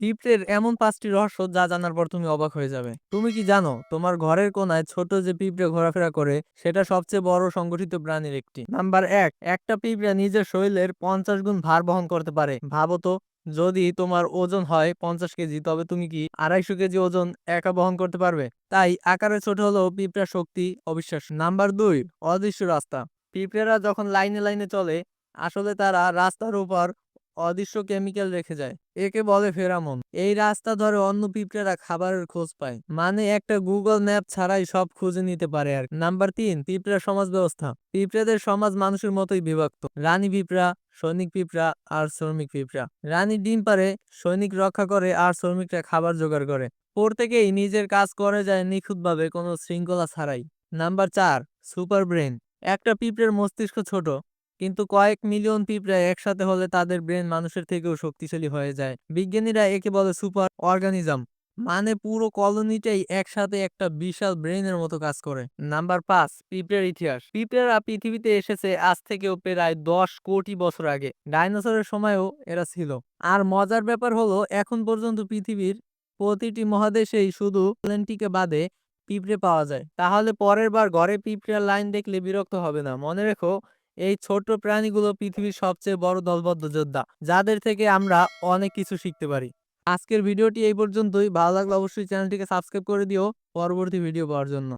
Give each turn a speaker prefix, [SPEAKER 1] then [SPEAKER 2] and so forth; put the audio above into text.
[SPEAKER 1] পিঁপড়ের এমন পাঁচটি রহস্য যা জানার পর তুমি অবাক হয়ে যাবে। তুমি কি জানো, তোমার ঘরের কোনায় ছোট যে পিঁপড়ে ঘোরাফেরা করে, সেটা সবচেয়ে বড় সংগঠিত প্রাণীর একটি। নাম্বার এক, একটা পিঁপড়া নিজের শরীরের পঞ্চাশ গুণ ভার বহন করতে পারে। ভাবো তো, যদি তোমার ওজন হয় পঞ্চাশ কেজি, তবে তুমি কি আড়াইশো কেজি ওজন একা বহন করতে পারবে? তাই আকারে ছোট হলেও পিঁপড়ার শক্তি অবিশ্বাস্য। নাম্বার দুই, অদৃশ্য রাস্তা। পিঁপড়েরা যখন লাইনে লাইনে চলে, আসলে তারা রাস্তার উপর অদৃশ্য কেমিক্যাল রেখে যায়। একে বলে ফেরামন। এই রাস্তা ধরে অন্য পিঁপড়েরা খাবারের খোঁজ পায়। মানে একটা গুগল ম্যাপ ছাড়াই সব খুঁজে নিতে পারে আর নাম্বার তিন, পিঁপড়া সমাজ ব্যবস্থা। পিঁপড়েদের সমাজ মানুষের মতোই বিভক্ত। রানী পিঁপড়া, সৈনিক পিঁপড়া আর শ্রমিক পিঁপড়া। রানী ডিম পারে, সৈনিক রক্ষা করে আর শ্রমিকরা খাবার জোগাড় করে। প্রত্যেকেই নিজের কাজ করে যায় নিখুঁতভাবে কোনো শৃঙ্খলা ছাড়াই। নাম্বার চার সুপার ব্রেন একটা পিঁপড়ের মস্তিষ্ক ছোট। কিন্তু কয়েক মিলিয়ন পিঁপড়া একসাথে হলে তাদের ব্রেন মানুষের থেকেও শক্তিশালী হয়ে যায়। বিজ্ঞানীরা একে বলে সুপার অর্গানিজম মানে পুরো কলোনিটাই একসাথে একটা বিশাল ব্রেনের মতো কাজ করে। নাম্বার পাঁচ, পিঁপড়ের ইতিহাস। পিঁপড়েরা পৃথিবীতে এসেছে আজ থেকেও প্রায় দশ কোটি বছর আগে। ডাইনোসরের সময়ও এরা ছিল। আর মজার ব্যাপার হলো, এখন পর্যন্ত পৃথিবীর প্রতিটি মহাদেশেই শুধু আটলান্টিকে বাদে পিঁপড়ে পাওয়া যায়। তাহলে পরের বার ঘরে পিঁপড়ের লাইন দেখলে বিরক্ত হবে না। মনে রেখো এই ছোট প্রাণীগুলো পৃথিবীর সবচেয়ে বড় দলবদ্ধ যোদ্ধা। যাদের থেকে আমরা অনেক কিছু শিখতে পারি। আজকের ভিডিওটি এই পর্যন্তই। ভালো লাগলে অবশ্যই চ্যানেলটিকে সাবস্ক্রাইব করে দিও। পরবর্তী ভিডিও পাওয়ার জন্য।